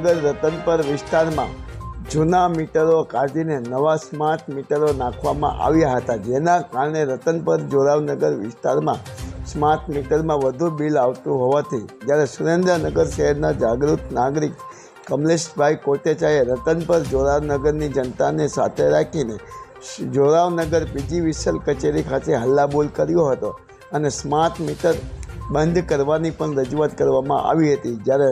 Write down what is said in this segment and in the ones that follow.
રતનપર વિસ્તારમાં જૂના મીટરો કાઢીને નવા સ્માર્ટ મીટરો નાખવામાં આવ્યા હતા. જેના કારણે રતનપર જોરાવનગર વિસ્તારમાં સ્માર્ટ મીટરમાં વધુ બિલ આવતું હોવાથી જ્યારે સુરેન્દ્રનગર શહેરના જાગૃત નાગરિક કમલેશભાઈ કોટેચાએ રતનપર જોરાવનગરની જનતાને સાથે રાખીને જોરાવનગર પીજી વિસલ કચેરી ખાતે હલ્લાબોલ કર્યો હતો અને સ્માર્ટ મીટર બંધ કરવાની પણ રજૂઆત કરવામાં આવી હતી. જ્યારે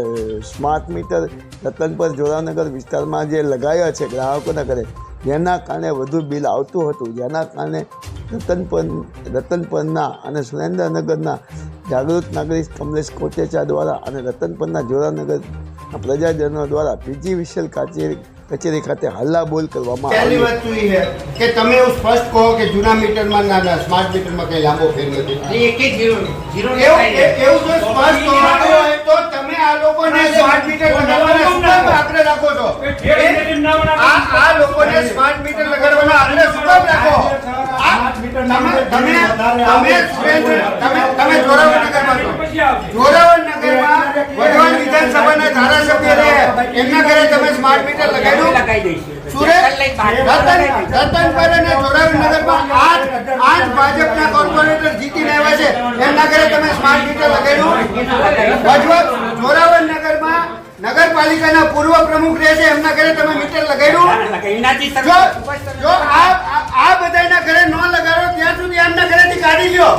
સ્માર્ટ મીટર રતનપર જોરાનગર વિસ્તારમાં જે લગાવ્યા છે ગ્રાહકોના ઘરે, જેના કારણે વધુ બિલ આવતું હતું. જેના કારણે રતનપર, રતનપરના અને સુરેન્દ્રનગરના જાગૃત નાગરિક કમલેશ કોટેચા દ્વારા અને રતનપરના જોરાનગર પ્રજાજનો દ્વારા પીજી વિશલ કચેરી કચેરી ખાતે હલ્લાબોલ કરવામાં પહેલી આવી. વસ્તુ એ છે કે તમે એવું સ્પષ્ટ કહો કે જૂના મીટરમાં ના ના સ્માર્ટ મીટરમાં કઈ લાંબો ફેર નથી. એક એક જીરો જીરો એવું એવું જો સ્પષ્ટ કહેવાનું હોય તો તમે આ લોકોને સ્માર્ટ મીટર લગાડવાના શું કામ આગ્રહ રાખો છો? આ આ લોકોને સ્માર્ટ મીટર લગાડવાના આગ્રહ શું કામ રાખો? તમે તમે તમે તમે તમે જોરાવરનગરમાં વઢવાણ વિધાનસભાના ધારાસભ્ય રહે એમના ઘરે તમે સ્માર્ટ મીટર લગાવ્યું લગાઈ દઈશું. સુરેશ રતન રતનપર અને જોરાવરનગરમાં આઠ આઠ ભાજપના કોર્પોરેટર જીતીને આવ્યા છે. એમના ઘરે તમે સ્માર્ટ મીટર ભજવત જોરાવરનગરમાં નગરપાલિકાના પૂર્વ પ્રમુખ રહે છે. એમના ઘરે તમે મીટર લગાવ્યું જો આ બધાના ઘરે ન લગાડો ત્યાં સુધી એમના ઘરેથી કાઢી લ્યો.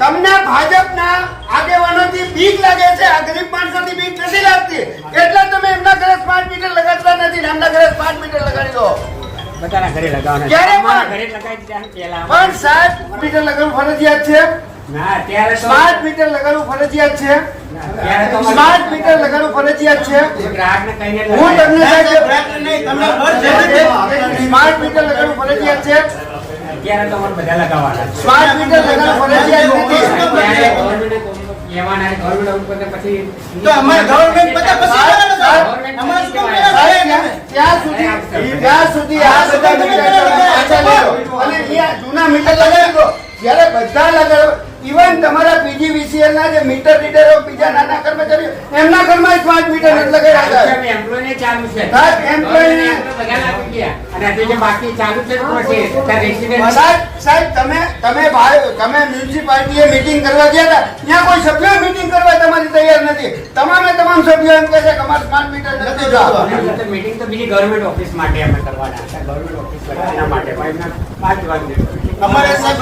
તમને ભાજપના આગેવાનોથી બીક લાગે છે. આ ગરીબ માણસોથી બીક બધાના ઘરે લગાવવાના ક્યારે. પણ? ઘરે લગાવી દીધા પેલા પણ સાત મીટર લગાવવું ફરજિયાત છે? ના ત્યારે સ્માર્ટ મીટર લગાડવું ફરજિયાત છે? સ્માર્ટ મીટર લગાડવું ફરજિયાત છે? હું તમને સ્માર્ટ મીટર લગાડવું ફરજિયાત છે? ત્યારે તો બધા લગાવવાના સ્માર્ટ મીટર લગાડવું ફરજિયાત કહેવાના, ગવર્મેન્ટ ઉપર પછી તો અમારે ગવર્મેન્ટ બધા પછી. અમારે ત્યાં સુધી ત્યાં સુધી આ બધા મીટર. અને જૂના મીટર લગાવી દો જયારે બધા લગાડો ઇવન તમારા પીજીવીસીએલ ના જે મીટર રીડરો બીજા નાના કર્મચારીઓ એમના ઘરમાં સ્માર્ટ મીટર નથી લગાડ્યા ચાલુ છે, ને ચાલુ છે. સાહેબ. અને જે બાકી ચાલુ છે સાહેબ સાહેબ તમે તમે ભાઈ તમે મ્યુનિસિપાલિટીએ મીટિંગ કરવા ગયા હતા. ત્યાં કોઈ સભ્યો મીટિંગ કરવા તમારી તૈયાર નથી. તમામે તમામ સભ્યો એમ કહે છે કે અમારે સ્માર્ટ મીટર નથી. અમે તો બીજી ગવર્મેન્ટ ઓફિસ માટે અમે કરવાના હતા. ગવર્મેન્ટ ઓફિસ માટે પાંચ વાગે તમારે સાહેબ